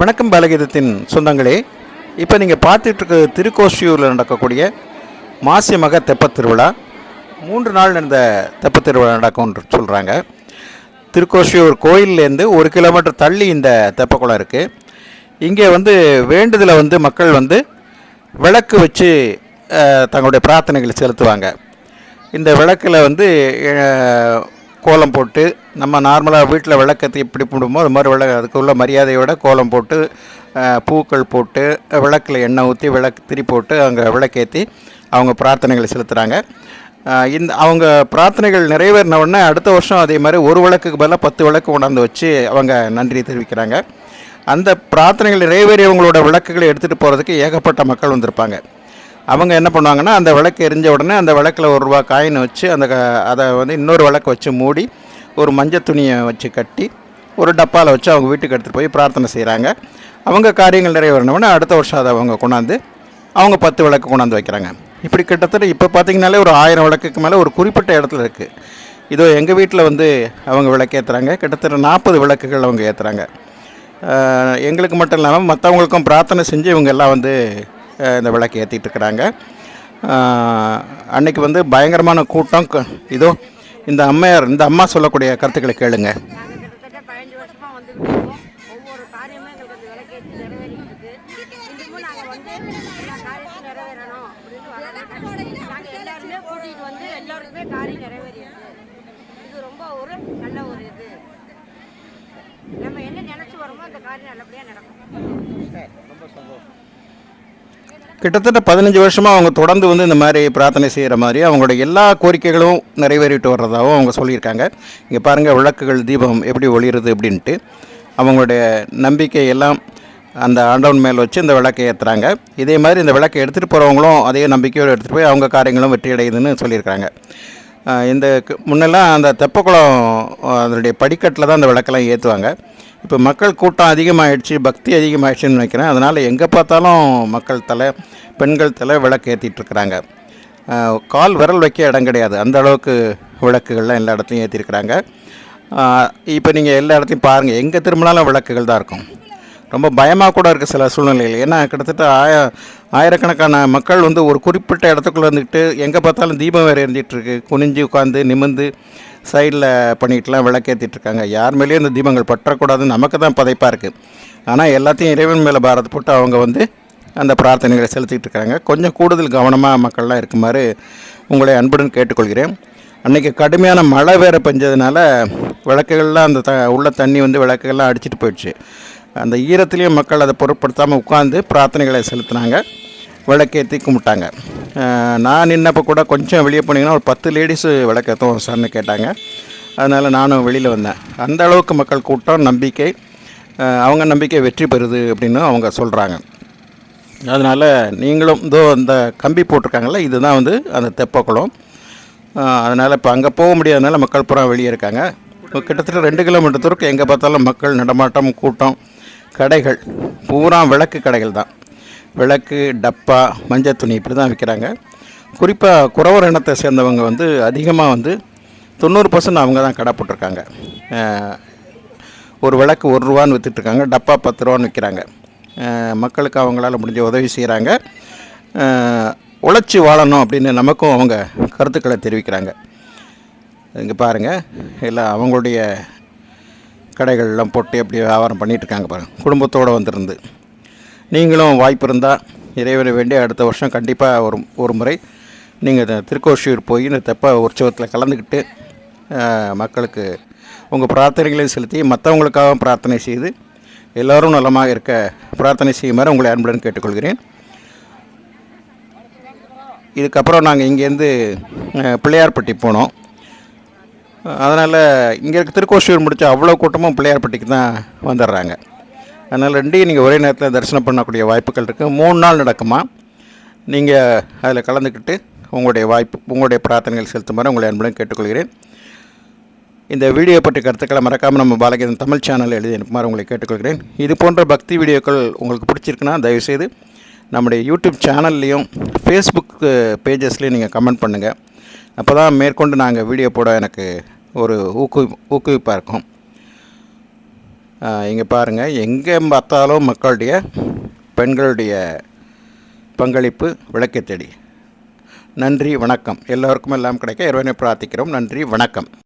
வணக்கம் பாலகீதத்தின் சொந்தங்களே. இப்போ நீங்கள் பார்த்துட்ருக்க திருக்கோஷ்டியூரில் திருக்கோஷியூரில் நடக்கக்கூடிய மாசி மக தெப்பத் திருவிழா. மூன்று நாள் நடந்த தெப்பத் திருவிழா நடக்கும்னு சொல்கிறாங்க திருக்கோஷியூர் கோயில்லேருந்து ஒரு கிலோமீட்டர் தள்ளி இந்த தெப்பக்குளம் இருக்குது இங்கே வந்து வேண்டுதலை வந்து மக்கள் வந்து விளக்கு வச்சு தங்களுடைய பிரார்த்தனைகளை செலுத்துவாங்க. இந்த விளக்கில் வந்து கோலம் போட்டு நம்ம நார்மலாக வீட்டில் விளக்கத்தை இப்படி போடுமோ அது மாதிரி விளக்கு அதுக்குள்ள மரியாதையோட கோலம் போட்டு பூக்கள் போட்டு விளக்கில் எண்ணெய் ஊற்றி விளக்கு திரி போட்டு அங்கே விளக்கேற்றி அவங்க பிரார்த்தனைகளை செலுத்துகிறாங்க இந்த அவங்க பிரார்த்தனைகள் நிறைவேறின உடனே அடுத்த வருஷம் அதே மாதிரி ஒரு விளக்குக்கு பதிலாக பத்து விளக்கு கொண்டாந்து வச்சு அவங்க நன்றி தெரிவிக்கிறாங்க. அந்த பிரார்த்தனைகள் நிறைவேறியவங்களோட விளக்குகளை எடுத்துகிட்டு போகிறதுக்கு ஏகப்பட்ட மக்கள் வந்திருப்பாங்க. அவங்க என்ன பண்ணுவாங்கன்னா அந்த விளக்கு எரிஞ்ச உடனே அந்த விளக்கில் ஒரு ரூபா காயின் வச்சு அந்த க- அதை வந்து இன்னொரு விளக்கு வச்சு மூடி ஒரு மஞ்சள் துணியை வச்சு கட்டி ஒரு டப்பாவில் வச்சு அவங்க வீட்டுக்கு எடுத்துகிட்டு போய் பிரார்த்தனை செய்கிறாங்க அவங்க காரியங்கள் நிறைவேறினவுடனே அடுத்த வருஷம் அதை அவங்க கொண்டாந்து அவங்க பத்து விளக்கு கொண்டாந்து வைக்கிறாங்க. இப்படி கிட்டத்தட்ட இப்போ பார்த்தீங்கனாலே ஒரு ஆயிரம் விளக்குக்கு மேலே ஒரு குறிப்பிட்ட இடத்துல இருக்குது இதோ எங்கள் வீட்டில் வந்து அவங்க விளக்கு ஏற்றுறாங்க கிட்டத்தட்ட நாற்பது விளக்குகள் அவங்க ஏற்றுறாங்க எங்களுக்கு மட்டும் இல்லாமல் மற்றவங்களுக்கும் பிரார்த்தனை செஞ்சு இவங்க எல்லாம் வந்து இந்த விளக்கு ஏற்றிட்டு இருக்கிறாங்க. அன்றைக்கி வந்து பயங்கரமான கூட்டம். க- இதோ இந்த அம்மையார் இந்த அம்மா சொல்லக்கூடிய கருத்துக்களை கேளுங்க. நாங்கள் கிட்டத்தட்ட பதினஞ்சு வருஷமாக வந்துக்கிட்டு இருக்கோம். ஒவ்வொரு காரியமும் எங்களுக்கு அந்த விளக்கேற்றி நிறைவேறிட்டு இருக்கு. இன்னமும் நாங்கள் வந்து எல்லா காரியத்தையும் நிறைவேறணும் அப்படின்னு வரோம் நாங்கள் எல்லாருமே கூட்டிகிட்டு வந்து எல்லாருக்குமே காரியம் நிறைவேறியிருக்கு. இது ரொம்ப ஒரு நல்ல ஒரு இது. நம்ம என்ன நினச்சி வரோமோ அந்த காரியம் நல்லபடியாக நடக்கும். கிட்டத்தட்ட பதினஞ்சு வருஷமாக அவங்க தொடர்ந்து வந்து இந்த மாதிரி பிரார்த்தனை செய்கிற மாதிரி அவங்களோட எல்லா கோரிக்கைகளும் நிறைவேறிட்டு வர்றதாகவும் அவங்க சொல்லியிருக்காங்க. இங்கே பாருங்கள் விளக்குகள் தீபம் எப்படி ஒளிருது அப்படின்ட்டு. அவங்களுடைய நம்பிக்கை எல்லாம் அந்த ஆண்டவன் மேல் வச்சு இந்த விளக்கை ஏற்றுறாங்க இதே மாதிரி இந்த விளக்கை எடுத்துகிட்டு போகிறவங்களும் அதே நம்பிக்கையோடு எடுத்துகிட்டு போய் அவங்க காரியங்களும் வெற்றி அடையுதுன்னு சொல்லியிருக்காங்க. இந்த முன்னெல்லாம் அந்த தெப்பக்குளம் அதனுடைய படிக்கட்டில் தான் அந்த விளக்கெல்லாம் ஏற்றுவாங்க இப்போ மக்கள் கூட்டம் அதிகமாகிடுச்சு பக்தி அதிகமாகிடுச்சுன்னு நினைக்கிறேன். அதனால் எங்கே பார்த்தாலும் மக்கள் தலை பெண்கள் தலை விளக்கு ஏற்றிட்டுருக்குறாங்க கால் விரல் வைக்க இடம் கிடையாது. அந்த அளவுக்கு விளக்குகள்லாம் எல்லா இடத்துலையும் ஏற்றிருக்கிறாங்க இப்போ நீங்கள் எல்லா இடத்தையும் பாருங்கள் எங்கே திரும்பினாலும் விளக்குகள் தான் இருக்கும். ரொம்ப பயமாக கூட இருக்குது சில சூழ்நிலைகள். ஏன்னா கிட்டத்தட்ட ஆய ஆயிரக்கணக்கான மக்கள் வந்து ஒரு குறிப்பிட்ட இடத்துக்குள்ளே இருந்துக்கிட்டு எங்கே பார்த்தாலும் தீபம் வேறு எரிஞ்சிட்ருக்கு குனிஞ்சு உட்காந்து நிமிந்து சைடில் பண்ணிட்டுலாம் விளக்கேற்றிட்டுருக்காங்க யார் மேலேயும் இந்த தீபங்கள் பற்றக்கூடாதுன்னு நமக்கு தான் பதைப்பாக இருக்குது ஆனால் எல்லாத்தையும் இறைவன் மேலே பாரத் போட்டு அவங்க வந்து அந்த பிரார்த்தனைகளை செலுத்திட்டு இருக்காங்க. கொஞ்சம் கூடுதல் கவனமாக மக்கள்லாம் இருக்குமாறு உங்களை அன்புடன் கேட்டுக்கொள்கிறேன். அன்றைக்கி கடுமையான மழை வேறு பெஞ்சதுனால விளக்குகள்லாம் அந்த த உள்ள தண்ணி வந்து விளக்குகள்லாம் அடிச்சிட்டு போயிடுச்சு. அந்த ஈரத்துலேயும் மக்கள் அதை பொருட்படுத்தாமல் உட்காந்து பிரார்த்தனைகளை செலுத்தினாங்க. விளக்கேற்றி கும்பிட்டாங்க. நான் நின்னப்போ கூட கொஞ்சம் வெளியே போனீங்கன்னா ஒரு பத்து லேடிஸு விளக்கேற்றும் சார்னு கேட்டாங்க. அதனால் நானும் வெளியில் வந்தேன். அந்த அளவுக்கு மக்கள் கூட்டம் நம்பிக்கை அவங்க நம்பிக்கை வெற்றி பெறுது அப்படின்னு அவங்க சொல்கிறாங்க அதனால் நீங்களும் இதோ இந்த கம்பி போட்டிருக்காங்கல்ல இதுதான் வந்து அந்த தெப்பக்குளம் அதனால் இப்போ அங்கே போக முடியாதனால மக்கள் புறம் வெளியே இருக்காங்க. கிட்டத்தட்ட ரெண்டு கிலோமீட்டர் தூரம் எங்கே பார்த்தாலும் மக்கள் நடமாட்டம் கூட்டம் கடைகள் பூரா விளக்கு கடைகள் தான். விளக்கு டப்பா மஞ்சள் துணி இப்படி தான் விற்கிறாங்க குறிப்பாக குறவர் இனத்தை சேர்ந்தவங்க வந்து அதிகமாக வந்து தொண்ணூறு பர்சன்ட் அவங்க தான் கடை போட்டிருக்காங்க. ஒரு விளக்கு ஒரு ரூபான்னு விற்றுட்ருக்காங்க டப்பா பத்து ரூபான்னு விற்கிறாங்க மக்களுக்கு அவங்களால முடிஞ்ச உதவி செய்கிறாங்க உழைச்சி வாழணும் அப்படின்னு நமக்கும் அவங்க கருத்துக்களை தெரிவிக்கிறாங்க. இங்கே பாருங்கள் எல்லாம் அவங்களுடைய கடைகள்லாம் போட்டு எப்படி வியாபாரம் பண்ணிகிட்ருக்காங்க பாருங்கள் குடும்பத்தோடு வந்திருந்து. நீங்களும் வாய்ப்பு இருந்தால் இறைவனை வேண்டி அடுத்த வருஷம் கண்டிப்பாக ஒரு ஒரு முறை நீங்கள் திருக்கோஷூர் போய் இந்த தெப்ப உற்சவத்தில் கலந்துக்கிட்டு மக்களுக்கு உங்கள் பிரார்த்தனைகளையும் செலுத்தி மற்றவங்களுக்காகவும் பிரார்த்தனை செய்து எல்லோரும் நலமாக இருக்க பிரார்த்தனை செய்யுமாறு உங்களை அன்புடன் கேட்டுக்கொள்கிறேன். இதுக்கப்புறம் நாங்கள் இங்கேருந்து பிள்ளையார்பட்டி போனோம். அதனால் இங்கே இருக்க திருக்கோஷியூர் முடிச்ச அவ்வளோ கூட்டமும் பிள்ளையார்பட்டிக்கு தான் வந்துடுறாங்க. அதனால் ரெண்டையும் நீங்கள் ஒரே நேரத்தில் தரிசனம் பண்ணக்கூடிய வாய்ப்புகள் இருக்குது மூணு நாள் நடக்குமா? நீங்கள் அதில் கலந்துக்கிட்டு உங்களுடைய வாய்ப்பு உங்களுடைய பிரார்த்தனைகள் செலுத்துமாறு உங்களை அன்புடன் கேட்டுக்கொள்கிறேன். இந்த வீடியோ பற்றி கருத்துக்களை மறக்காமல் நம்ம பாலகீதன் தமிழ் சேனல் எழுதி அனுப்புமாறு உங்களை கேட்டுக்கொள்கிறேன். இது போன்ற பக்தி வீடியோக்கள் உங்களுக்கு பிடிச்சிருக்குன்னா தயவுசெய்து நம்முடைய யூடியூப் சேனல்லையும் ஃபேஸ்புக் பேஜஸ்லேயும் uh, நீங்கள் கமெண்ட் பண்ணுங்கள் அப்போ தான் மேற்கொண்டு நாங்கள் வீடியோ போட எனக்கு ஒரு ஊக்குவி ஊக்குவிப்பாக இருக்கும். இங்கே பாருங்கள் எங்கே பார்த்தாலும் மக்களுடைய பெண்களுடைய பங்களிப்பு விளக்கை தேடி. நன்றி வணக்கம். எல்லோருக்கும் எல்லாம் கிடைக்க இறைவனை பிரார்த்திக்கிறோம். நன்றி வணக்கம்.